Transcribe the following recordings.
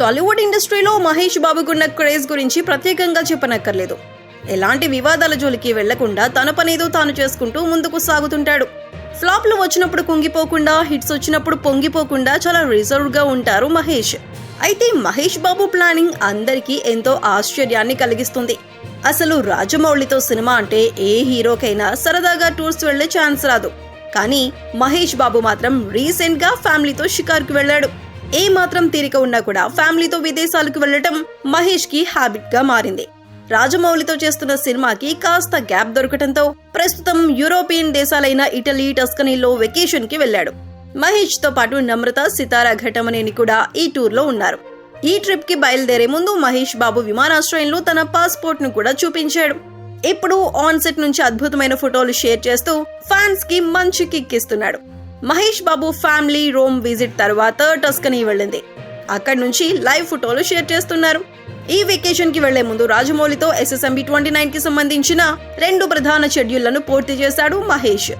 టాలీవుడ్ ఇండస్ట్రీలో మహేష్ బాబుకున్న క్రేజ్ గురించి ప్రత్యేకంగా చెప్పనక్కర్లేదు. ఎలాంటి వివాదాల జోలికి వెళ్ళకుండా తన పనేదో తాను చేసుకుంటూ ముందుకు సాగుతుంటాడు. ఫ్లాప్లు వచ్చినప్పుడు కుంగిపోకుండా హిట్స్ వచ్చినప్పుడు పొంగిపోకుండా చాలా రిజర్వ్గా ఉంటారు మహేష్. అయితే మహేష్ బాబు ప్లానింగ్ అందరికీ ఎంతో ఆశ్చర్యాన్ని కలిగిస్తుంది. అసలు రాజమౌళితో సినిమా అంటే ఏ హీరోకైనా సరదాగా టూర్స్ వెళ్ళే ఛాన్స్ రాదు. కానీ మహేష్ బాబు మాత్రం రీసెంట్గా ఫ్యామిలీతో షికార్కు వెళ్ళాడు. ఏ మాత్రం తీరిక ఉన్నా కూడా ఫ్యామిలీతో విదేశాలకు వెళ్ళటం మహేష్కి హ్యాబిట్గా మారింది. రాజమౌళితో చేస్తున్న సినిమాకి కాస్త గ్యాప్ దొరకటంతో ప్రస్తుతం యూరోపియన్ దేశాలైన ఇటలీ టస్కనీలో వెకేషన్కి వెళ్ళాడు మహేష్తో పాటు నమ్రత సితారా ఘటమనేని కూడా ఈ టూర్లో ఉన్నారు. ఈ ట్రిప్కి బయలుదేరే ముందు మహేష్ బాబు విమానాశ్రయంలో తన పాస్పోర్ట్ను కూడా చూపించాడు. ఇప్పుడు ఆన్సెట్ నుంచి అద్భుతమైన ఫోటోలు షేర్ చేస్తూ ఫ్యాన్స్కి మంచి కిక్ ఇస్తున్నాడు. Mahesh Babu family Rome visit తర్వాత టస్కనీ వెళ్ళింది. అక్కడి నుంచి లైవ్ ఫోటోలు షేర్ చేస్తున్నారు. ఈ వెకేషన్కి వెళ్ళే ముందు రాజమౌళితో ఎస్ఎస్ఎంబి ట్వంటీ నైన్కి సంబంధించిన రెండు ప్రధాన షెడ్యూళ్ళను పూర్తి చేశాడు మహేష్.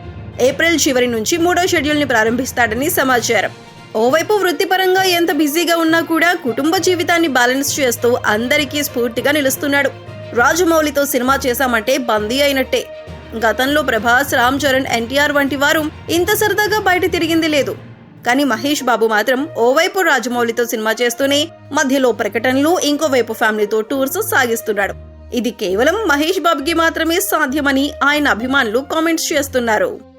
ఏప్రిల్ చివరి నుంచి మూడో షెడ్యూల్ని ప్రారంభిస్తాడని సమాచారం. ఓవైపు వృత్తిపరంగా ఎంత బిజీగా ఉన్నా కూడా కుటుంబ జీవితాన్ని బ్యాలెన్స్ చేస్తూ అందరికీ స్ఫూర్తిగా నిలుస్తున్నాడు. రాజమౌళితో సినిమా చేశామంటే బందీ అయినట్టే. గతంలో ప్రభాస్ రామ్ చరణ్ ఎన్టీఆర్ వంటి వారు ఇంత సరదాగా బయట తిరిగింది లేదు. కానీ మహేష్ బాబు మాత్రం ఓవైపు రాజమౌళితో సినిమా చేస్తూనే మధ్యలో ప్రకటనలు ఇంకోవైపు ఫ్యామిలీతో టూర్స్ సాగిస్తున్నాడు. ఇది కేవలం మహేష్ బాబుకి మాత్రమే సాధ్యమని ఆయన అభిమానులు కామెంట్స్ చేస్తున్నారు.